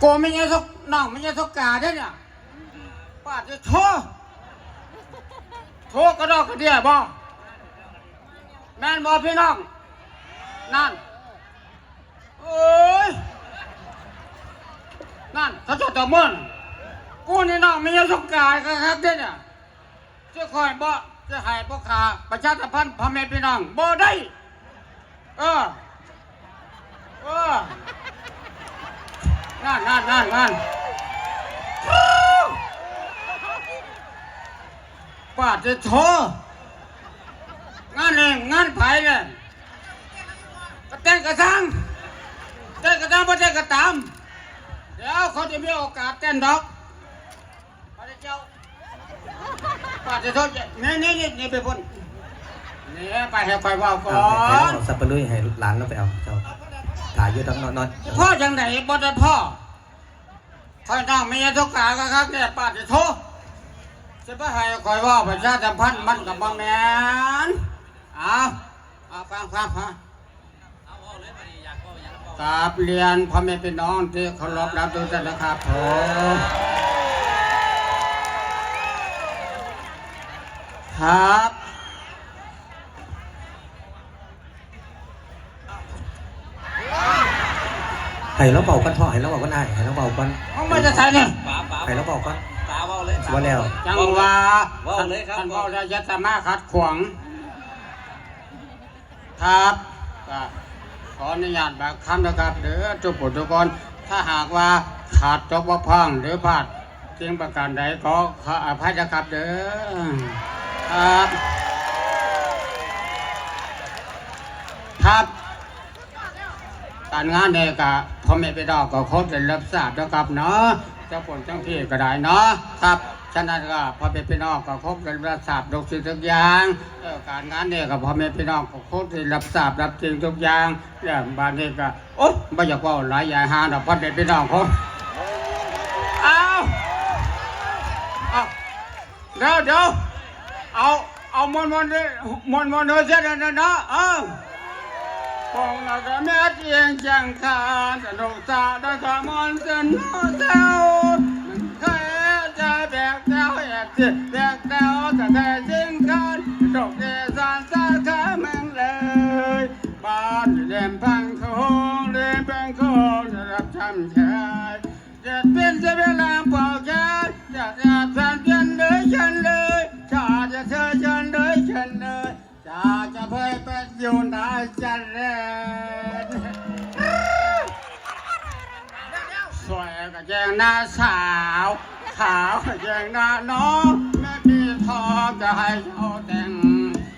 โกไม่ใช่ทกน้องไม่ใช่ทกกาเด้เนี่ยป้าจะโทษโทษกระดอกกระเดียบ่แม่นบ่พี่น้อง นั่นเอ้ยนั่นเขาจะตะมินกูนี่น้องไม่ใช่ทกกาครับเด้เนี่ยจะคอยบ่จะให้บ่ขาประชาสัมพันธ์พ่อแม่พี่น้องบ่ได้ เออเออ นั่นนั่นนั่นนั่นป้าจะโทงานเองงานไผ่เลยกระเต้นกระทังเต้นกระทังไม่เต้นกระตามเดี๋ยวเขาจะมีโอกาสเต้นดอกป้าจะเจ้าป้าจะโทษนี่นี่นี่นี่ไปพ้นนี่ไปให้คอยว่าก่อเอาไปนเอาสับปะรดให้หลานเราไปเอาเจ้า ถ่ายอยู่ทั้งนอนนอนพ่อจังไหนบ่ได้พ่อคอยน้องม่ใช่ทุกกาก็ครับเนี่ป้าจะโทษจะไปให้คอยว่าประชาสัมพันธ์มันกับบ่แมนเอาเอาฟังฟังฟังกราบเรียนพ่อแม่พี่น้องที่เคารพรับทุกท่านนะครับผมครับ ให้เราเบากันพ่อให้เราเบากันได้ให้เราเบากันมึงมาจะใส่เนี่ยป๋าป๋าให้เราเบากันป๋าเว้าเลยสิว่าแล้วจังหว่าเว้าเลยครับท่านเว้าแล้วอยะสามารถขัดขวางครับก็ขออนุญาตบางคำนะครับเด้อทุกผู้ทุกคนถ้าหากว่าขาดตกบกพร่องหรือพลาดสิ่งประการใดก็ขออภัยนะครับเด้อครับครับ การงานเนี่ยกับพ่อแม่พี่น้องก็คงจะรับทราบนะครับเนาะเจ้าผลเจ้าที่ก็ได้เนาะครับฉะนั้นก็พ่อแม่พี่น้องก็คงจะรับทราบทุกสิ่งทุกอย่างเออการงานเนี่ยกับพ่อแม่พี่น้องก็คงจะรับทราบรับจริงทุกอย่างเนี่ยบางทีก็โอ๊ยไม่อยากเว่าหลายอย่างหาดอกพ่อแม่พี่น้องเขาเอาเอาเดี๋ยวเดี๋ยวเอาเอามวนมวนเลยมวนมวนเลยเสร็จแล้วนะเนาะเออ คงเราจะแม้เพียงจังคานสนุกสาได้ขมอนสนุกเจ้าเคยจะแบกเจ้าแอบจิแบกเจ้าแต่แต่จริงคันดอกเดสานสาขาเมืองเลยบ้านอยู่เล่มพังโคงเล่มพังโคงจะรับช้ำชายจะเป็นจะเป็น เผยเป็นอยู่ในจันเรนสวยกับแยงหน้าสาว ขาวกับแยงหน้าน้องแม่มีทองจะให้เขาแต่ง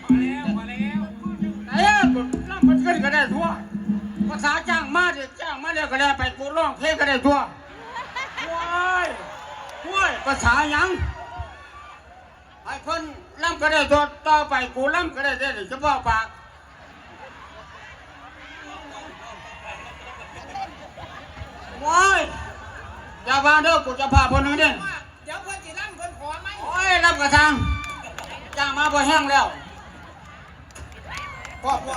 มาแล้วมาแล้วไหนอะน้ำมันขึ้นก็ได้ทั่วภาษาจ้างมาเด็กจ้างมาเรียกก็ได้ไปกูร้องเพลงก็ได้ทั่วว้ายว้ายภาษายัง คนล่ำก็ได้ตัวต่อไปกูล่ำก็ได้ได้เฉพาะปากว้ายอย่าพาเด้อกูจะพาคนหนึ่งเด้เดี๋ยวเพื่อนสิล่ำเพื่อนขอไหมโอ้ยล่ำกระทางจ้างมาพอแห้งแล้วพ่อพ่อ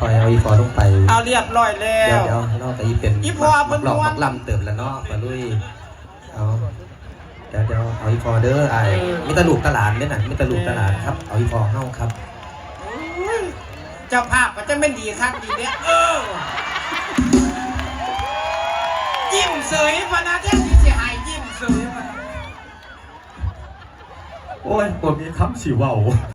คอยเอาอีฟอลงไป เอาเรียบร้อยแล้เดี๋ยวว เดี๋ยวเราไปอีเป็นอีพอเพิ่นหลอกม่วน มักลำเติมแล้วเนาะปะลุยเอาเดี๋ยวเดี๋ยวเอาอีฟอเด้อไอ้มีตะลูกตะหลานเนี่ยน่ะมีตะลูกตะหลานครับ เอาอีฟอเฮ้าครับ เจ้าภาพก็จะเป็นดีครับดีเนี่ยเออ ยิ้มเสยพนาเทศที่เสียหายยิ้มเสยพนาโอ้ยผมมีคำสิเว่า